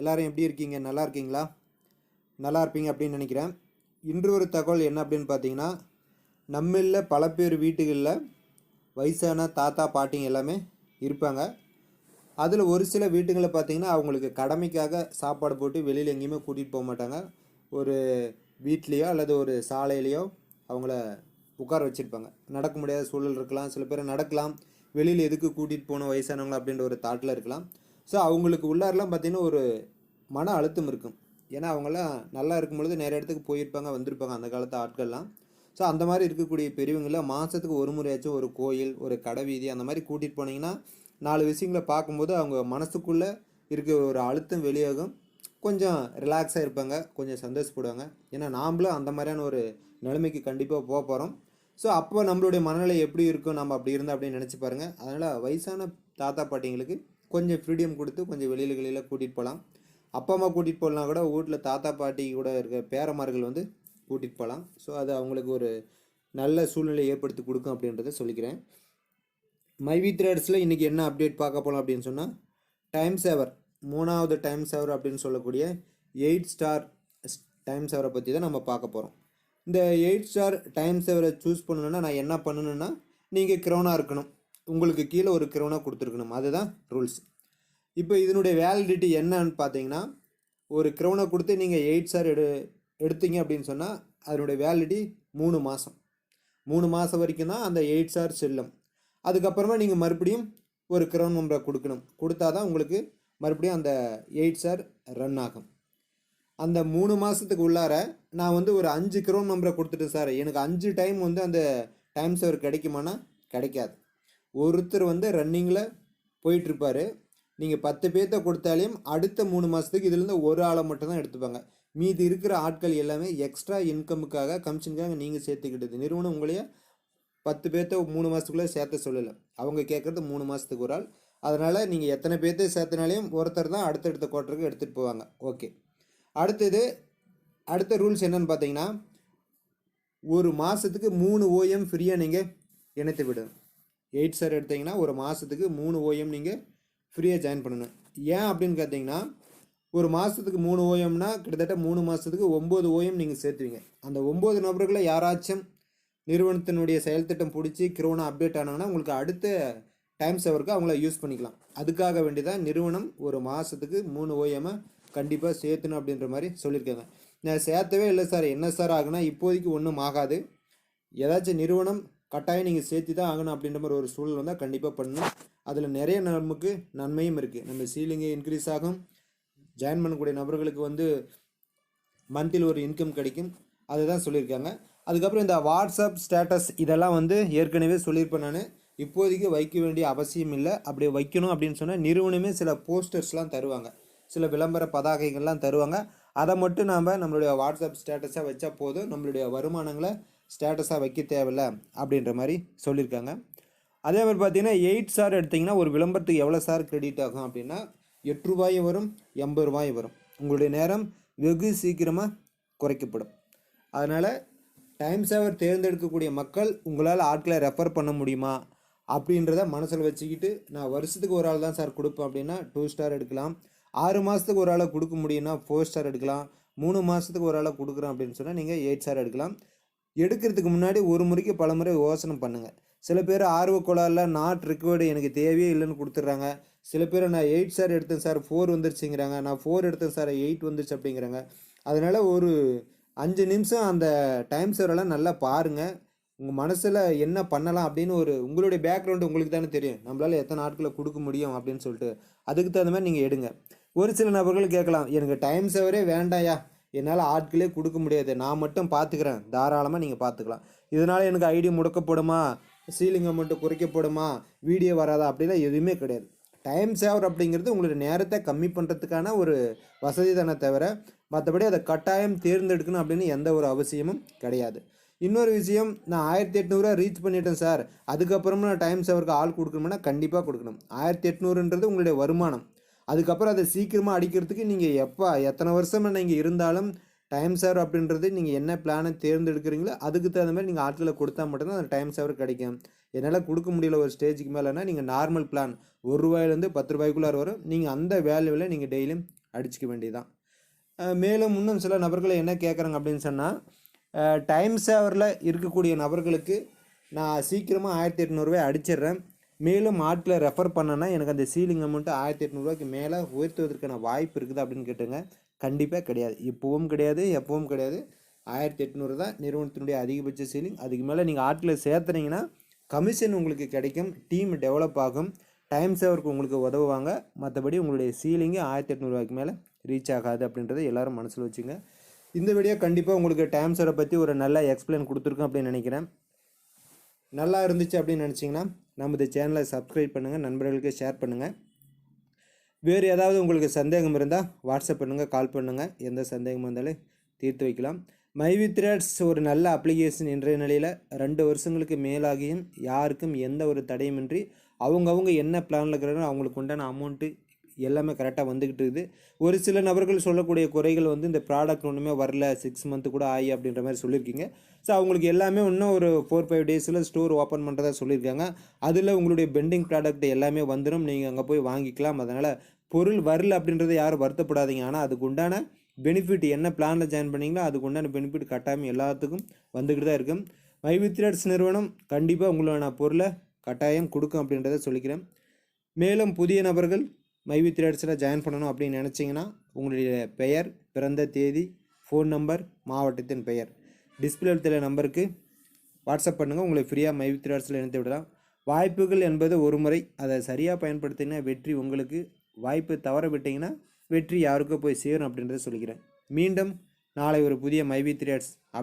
எல்லோரும் எப்படி இருக்கீங்க? நல்லா இருக்கீங்களா? நல்லா இருப்பீங்க அப்படின்னு நினைக்கிறேன். இன்று ஒரு தகவல் என்ன அப்படின்னு பார்த்தீங்கன்னா நம்மளில் பல பேர் வீட்டுகளில் வயசான தாத்தா பாட்டிங்க எல்லாமே இருப்பாங்க. அதில் ஒரு சில வீட்டுங்களில் பார்த்தீங்கன்னா அவங்களுக்கு கடமைக்காக சாப்பாடு போட்டு வெளியில் எங்கேயுமே கூட்டிகிட்டு போக மாட்டாங்க. ஒரு வீட்லேயோ அல்லது ஒரு சாலையிலையோ அவங்கள உட்கார வச்சுருப்பாங்க. நடக்க முடியாத சூழல் இருக்கலாம். சில பேர் நடக்கலாம். வெளியில் எதுக்கு கூட்டிகிட்டு போகணும் வயசானவங்க அப்படின்ற ஒரு தாட்டில் இருக்கலாம். ஸோ அவங்களுக்கு உள்ளாரெலாம் பார்த்தீங்கன்னா ஒரு மன அழுத்தம் இருக்கும். ஏன்னா அவங்களாம் நல்லா இருக்கும் பொழுது நிறைய இடத்துக்கு போயிருப்பாங்க வந்திருப்பாங்க அந்த காலத்து ஆட்கள்லாம். ஸோ அந்த மாதிரி இருக்கக்கூடிய பெரியவங்கள மாதத்துக்கு ஒரு முறையாச்சும் ஒரு கோயில் ஒரு கடை வீதி அந்த மாதிரி கூட்டிகிட்டு போனீங்கன்னா நாலு விஷயங்களை பார்க்கும்போது அவங்க மனசுக்குள்ளே இருக்கிற ஒரு அழுத்தம் வெளியாகும். கொஞ்சம் ரிலாக்ஸாக இருப்பாங்க கொஞ்சம் சந்தோஷப்படுவாங்க. ஏன்னா நாம்ளும் அந்த மாதிரியான ஒரு நிலைமைக்கு கண்டிப்பாக போக போகிறோம் ஸோ அப்போ நம்மளுடைய மனநிலை எப்படி இருக்கும்? நம்ம அப்படி இருந்தால் அப்படின்னு நினச்சி பாருங்கள் அதனால் வயசான தாத்தா பாட்டிங்களுக்கு கொஞ்சம் ஃப்ரீடம் கொடுத்து கொஞ்சம் வெளியில் வெளியில் கூட்டிகிட்டு போகலாம் அப்பா அம்மா கூட்டிகிட்டு போகலாம் கூட வீட்டில் தாத்தா பாட்டி கூட இருக்க பேரமார்கள் வந்து கூட்டிகிட்டு போகலாம் ஸோ அது அவங்களுக்கு ஒரு நல்ல சூழ்நிலை ஏற்படுத்தி கொடுக்கும் அப்படின்றத சொல்லிக்கிறேன். மைவி த்ரெட்ஸில் இன்றைக்கி என்ன அப்டேட் பார்க்க போகலாம் அப்படின்னு சொன்னால் டைம் சேவர் மூணாவது டைம் சேவர் அப்படின்னு சொல்லக்கூடிய எயிட் ஸ்டார் டைம் சேவரை பற்றி தான் நம்ம பார்க்க போகிறோம் இந்த எயிட் ஸ்டார் டைம் சேவரை சூஸ் பண்ணணுன்னா நான் என்ன பண்ணணுன்னா நீங்கள் க்ரௌனாக இருக்கணும். உங்களுக்கு கீழே ஒரு கிரௌனாக கொடுத்துருக்கணும். அதுதான் ரூல்ஸ் இப்போ இதனுடைய வேலிடிட்டி என்னன்னு பார்த்தீங்கன்னா ஒரு க்ரௌனை கொடுத்து நீங்கள் எயிட் ஸ்டார் எடு எடுத்தீங்க அப்படின்னு சொன்னால் அதனுடைய வேலிடிட்டி மூணு மாதம் மூணு மாதம் வரைக்கும் தான் அந்த எயிட் ஸ்டார் செல்லும். அதுக்கப்புறமா நீங்கள் மறுபடியும் ஒரு க்ரௌன் நம்பரை கொடுக்கணும். கொடுத்தா தான் உங்களுக்கு மறுபடியும் அந்த எயிட் ஸ்டார் ரன் ஆகும். அந்த மூணு மாதத்துக்கு உள்ளார நான் வந்து ஒரு அஞ்சு க்ரௌன் நம்பரை கொடுத்துட்டேன் சார். எனக்கு அஞ்சு டைம் வந்து அந்த டைம் சேவர் கிடைக்குமானா கிடைக்காது. ஒருத்தர் வந்து ரன்னிங்கில் போயிட்டுருப்பார். நீங்கள் பத்து பேர்த்த கொடுத்தாலையும் அடுத்த மூணு மாதத்துக்கு இதுலேருந்து ஒரு ஆளை மட்டும் தான் எடுத்துப்பாங்க. மீதி இருக்கிற ஆட்கள் எல்லாமே எக்ஸ்ட்ரா இன்கமுக்காக கமிஷனுக்காக நீங்கள் சேர்த்துக்கிட்டது. நிறுவனம் உங்களையே பத்து பேர்த்த மூணு மாதத்துக்குள்ளே சேர்த்த சொல்லலை. அவங்க கேட்குறது மூணு மாதத்துக்கு ஒரு ஆள். அதனால் நீங்கள் எத்தனை பேர்த்த சேர்த்தனாலையும் ஒருத்தர் தான் அடுத்தடுத்த குவார்ட்டருக்கு எடுத்துகிட்டு போவாங்க. ஓகே அடுத்தது அடுத்த ரூல்ஸ் என்னன்னு பார்த்தீங்கன்னா ஒரு மாதத்துக்கு மூணு ஓஎம் ஃப்ரீயாக நீங்கள் இணைத்து விடணும். எயிட் சார் எடுத்தீங்கன்னா ஒரு மாதத்துக்கு மூணு ஓஎம் நீங்கள் ஃப்ரீயாக ஜாயின் பண்ணணும். ஏன் அப்படின்னு கேட்டிங்கன்னா ஒரு மாதத்துக்கு மூணு ஓஎம்னா கிட்டத்தட்ட மூணு மாதத்துக்கு ஒம்பது ஓஎம் நீங்கள் சேர்த்துவீங்க. அந்த ஒம்பது நபர்களை யாராச்சும் நிறுவனத்தினுடைய செயல்திட்டம் பிடிச்சி கிரோனா அப்டேட் ஆனாங்கன்னா உங்களுக்கு அடுத்த டைம் சேவருக்கு அவங்கள யூஸ் பண்ணிக்கலாம். அதுக்காக வேண்டி தான் நிறுவனம் ஒரு மாதத்துக்கு மூணு ஓஎம்மை கண்டிப்பாக சேர்த்தணும் அப்படின்ற மாதிரி சொல்லியிருக்காங்க. நான் சேர்த்தவே இல்லை சார். என்ன சார் ஆகுனா இப்போதைக்கு ஒன்றும் ஆகாது. ஏதாச்சும் நிறுவனம் கட்டாயம் நீங்கள் சேர்த்து தான் ஆகணும் அப்படின்ற மாதிரி ஒரு சூழல் வந்தால் கண்டிப்பாக பண்ணணும். அதில் நிறைய நமக்கு நன்மையும் இருக்குது நம்ம சீலிங்கு இன்க்ரீஸ் ஆகும். ஜாயின் பண்ணக்கூடிய நபர்களுக்கு வந்து மந்தில் ஒரு இன்கம் கிடைக்கும். அதுதான் சொல்லியிருக்காங்க. அதுக்கப்புறம் இந்த வாட்ஸ்அப் ஸ்டேட்டஸ் இதெல்லாம் வந்து ஏற்கனவே சொல்லியிருப்பேன் நான். இப்போதைக்கு வைக்க வேண்டிய அவசியம் இல்லை. அப்படி வைக்கணும் அப்படின்னு சொன்னால் நிறுவனமே சில போஸ்டர்ஸ்லாம் தருவாங்க. சில விளம்பர பதாகைகள்லாம் தருவாங்க. அதை மட்டும் நாம் நம்மளுடைய வாட்ஸ்அப் ஸ்டேட்டஸாக வச்சா போதும். நம்மளுடைய வருமானங்களை ஸ்டேட்டஸாக வைக்க தேவையில்ல அப்படின்ற மாதிரி சொல்லியிருக்காங்க. அதே மாதிரி பார்த்தீங்கன்னா எயிட் சார் எடுத்திங்கன்னா ஒரு விளம்பரத்துக்கு எவ்வளோ சார் கிரெடிட் ஆகும் அப்படின்னா எட்டு ரூபாயும் வரும் எண்பது ரூபாயும் வரும். உங்களுடைய நேரம் வெகு சீக்கிரமாக குறைக்கப்படும். அதனால் டைம் சேவர் தேர்ந்தெடுக்கக்கூடிய மக்கள் உங்களால் ஆட்களை ரெஃபர் பண்ண முடியுமா? அப்படின்றத மனசில் வச்சுக்கிட்டு நான் வருஷத்துக்கு ஒரு ஆள் தான் சார் கொடுப்பேன் அப்படின்னா டூ ஸ்டார் எடுக்கலாம். ஆறு மாதத்துக்கு ஒரு ஆளை கொடுக்க முடியும்னா ஃபோர் ஸ்டார் எடுக்கலாம். மூணு மாதத்துக்கு ஒரு ஆளை கொடுக்குறோம் அப்படின்னு சொன்னால் நீங்கள் எயிட் ஸ்டார் எடுக்கலாம். எடுக்கிறதுக்கு முன்னாடி ஒரு முறைக்கு பல முறை யோசனை பண்ணுங்கள் சில பேர் ஆர்வ கோளாறில் நாட் ரிக்வர்டு எனக்கு தேவையே இல்லைன்னு கொடுத்துட்றாங்க. சில பேர் நான் எயிட் சார் எடுத்தேன் சார் ஃபோர் வந்துருச்சுங்கிறாங்க. நான் ஃபோர் எடுத்தேன் சார் எயிட் வந்துருச்சு அப்படிங்கிறாங்க. அதனால் ஒரு அஞ்சு நிமிஷம் அந்த டைம் சேவரெல்லாம் நல்லா பாருங்கள் உங்கள் மனசில் என்ன பண்ணலாம் அப்படின்னு ஒரு உங்களுடைய பேக்ரவுண்டு உங்களுக்கு தானே தெரியும். நம்மளால் எத்தனை நாட்களை கொடுக்க முடியும் அப்படின்னு சொல்லிட்டு. அதுக்கு தகுந்த மாதிரி நீங்கள் எடுங்க. ஒரு சில நபர்கள் கேட்கலாம் எனக்கு டைம் சேவரே வேண்டாயா என்னால் ஆட்களே கொடுக்க முடியாது. நான் மட்டும் பார்த்துக்கிறேன் தாராளமாக நீங்கள் பார்த்துக்கலாம் இதனால் எனக்கு ஐடி முடக்கப்படுமா? சீலிங் அமௌண்ட்டு குறைக்கப்படுமா? வீடியோ வராதா? அப்படிலாம் எதுவுமே கிடையாது. டைம் சேவர் அப்படிங்கிறது உங்களுடைய நேரத்தை கம்மி பண்ணுறதுக்கான ஒரு வசதி தானே தவிர மற்றபடி அதை கட்டாயம் தேர்ந்தெடுக்கணும் அப்படின்னு எந்த ஒரு அவசியமும் கிடையாது. இன்னொரு விஷயம் நான் ஆயிரத்தி எட்நூறுரூவா ரீச் பண்ணிட்டேன் சார். அதுக்கப்புறமா நான் டைம் சேவருக்கு ஆள் கொடுக்கணும்னா கண்டிப்பாக கொடுக்கணும். ஆயிரத்தி எட்நூறுன்றது உங்களுடைய வருமானம். அதுக்கப்புறம் அதை சீக்கிரமாக அடிக்கிறதுக்கு நீங்கள் எப்போ எத்தனை வருஷமாக நீங்கள் இருந்தாலும் டைம் சேவர் அப்படின்றது நீங்கள் என்ன பிளானை தேர்ந்தெடுக்கிறீங்களோ அதுக்கு தகுந்த மாதிரி நீங்கள் ஆட்களை கொடுத்தா மட்டும்தான் அந்த டைம் சேவர் கிடைக்கும். என்னால் கொடுக்க முடியல ஒரு ஸ்டேஜுக்கு மேலேனா நீங்கள் நார்மல் பிளான் ஒரு ரூபாயிலேருந்து பத்து ரூபாய்க்குள்ளார வரும். நீங்கள் அந்த வேல்யூவில் நீங்கள் டெய்லியும் அடிச்சுக்க வேண்டியதுதான். மேலும் இன்னும் சில நபர்களை என்ன கேட்குறாங்க அப்படின்னு சொன்னால் டைம் சேவரில் இருக்கக்கூடிய நபர்களுக்கு நான் சீக்கிரமாக ஆயிரத்தி எட்நூறுவாய் அடிச்சிடுறேன். மேலும் ஆர்ட்டில் ரெஃபர் பண்ணேன்னா எனக்கு அந்த சீலிங் அமௌண்ட்டு ஆயிரத்தி எட்நூறுவாய்க்கு மேலே உயர்த்துவதற்கான வாய்ப்பு இருக்குது அப்படின்னு கேட்டுங்க. கண்டிப்பாக கிடையாது. இப்போவும் கிடையாது எப்பவும் கிடையாது. ஆயிரத்தி எட்நூறு தான் நிறுவனத்தினுடைய அதிகபட்ச சீலிங் அதுக்கு மேலே நீங்கள் ஆர்ட்டில் சேர்த்துனீங்கன்னா கமிஷன் உங்களுக்கு கிடைக்கும் டீம் டெவலப் ஆகும் டைம் சேவருக்கு உங்களுக்கு உதவுவாங்க. மற்றபடி உங்களுடைய சீலிங்கு ஆயிரத்தி எட்நூறுவாய்க்கு மேலே ரீச் ஆகாது அப்படின்றத எல்லோரும் மனசில் வச்சுங்க. இந்த வீடியோ கண்டிப்பாக உங்களுக்கு டைம் சேவரை பற்றி ஒரு நல்ல எக்ஸ்பிளைன் கொடுத்துருக்கோம் அப்படின்னு நினைக்கிறேன். நல்லா இருந்துச்சு அப்படின்னு நினச்சிங்கன்னா நமது சேனலை சப்ஸ்கிரைப் பண்ணுங்கள் நண்பர்களுக்கு ஷேர் பண்ணுங்கள் வேறு ஏதாவது உங்களுக்கு சந்தேகம் இருந்தால் வாட்ஸ்அப் பண்ணுங்கள் கால் பண்ணுங்கள் எந்த சந்தேகம் இருந்தாலும் தீர்த்து வைக்கலாம். மைவி த்ரெட்ஸ் ஒரு நல்ல அப்ளிகேஷன் இன்றைய நிலையில் ரெண்டு வருஷங்களுக்கு மேலாகியும் யாருக்கும் எந்த ஒரு தடையுமின்றி அவங்கவுங்க என்ன பிளானில் இருக்கிறாங்களோ அவங்களுக்கு உண்டான அமௌண்ட்டு எல்லாமே கரெக்டாக வந்துக்கிட்டு இருக்குது. ஒரு சில நபர்கள் சொல்லக்கூடிய குறைகள் வந்து இந்த ப்ராடக்ட் ஒன்றுமே வரல சிக்ஸ் மந்த்து கூட ஆகி அப்படின்ற மாதிரி சொல்லியிருக்கீங்க. ஸோ அவங்களுக்கு எல்லாமே இன்னும் ஒரு ஃபோர் ஃபைவ் டேஸில் ஸ்டோர் ஓப்பன் பண்ணுறதா சொல்லியிருக்காங்க. அதில் உங்களுடைய பெண்டிங் ப்ராடக்ட் எல்லாமே வந்துடும் நீங்கள் அங்கே போய் வாங்கிக்கலாம். அதனால் பொருள் வரல அப்படின்றத யாரும் வருத்தப்படாதீங்க. ஆனால் அதுக்கு உண்டான பெனிஃபிட் என்ன பிளானில் ஜாயின் பண்ணீங்களோ அதுக்கு உண்டான பெனிஃபிட் கட்டாயம் எல்லாத்துக்கும் வந்துக்கிட்டு தான் இருக்கும் மைவித்ரட்ஸ் நிறுவனம் கண்டிப்பாக உங்களோட பொருளை கட்டாயம் கொடுக்கும் அப்படின்றத சொல்லிக்கிறேன். மேலும் புதிய நபர்கள் மைவி த்ரேட்ஸில் ஜாயின் பண்ணணும் அப்படின்னு நினச்சிங்கன்னா உங்களுடைய பெயர் பிறந்த தேதி ஃபோன் நம்பர் மாவட்டத்தின் பெயர். டிஸ்பிளே தெரிய நம்பருக்கு வாட்ஸ்அப் பண்ணுங்கள் உங்களை ஃப்ரீயாக மைவி த்ரேட்ஸில் இணைத்து விடலாம். வாய்ப்புகள் என்பது ஒரு முறை. அதை சரியாக பயன்படுத்தினா வெற்றி உங்களுக்கு. வாய்ப்பு தவற விட்டிங்கன்னா வெற்றி யாருக்கோ போய் சேரும் அப்படின்றத சொல்லிக்கிறேன். மீண்டும் நாளை ஒரு புதிய மைவி த்ரேட்ஸ்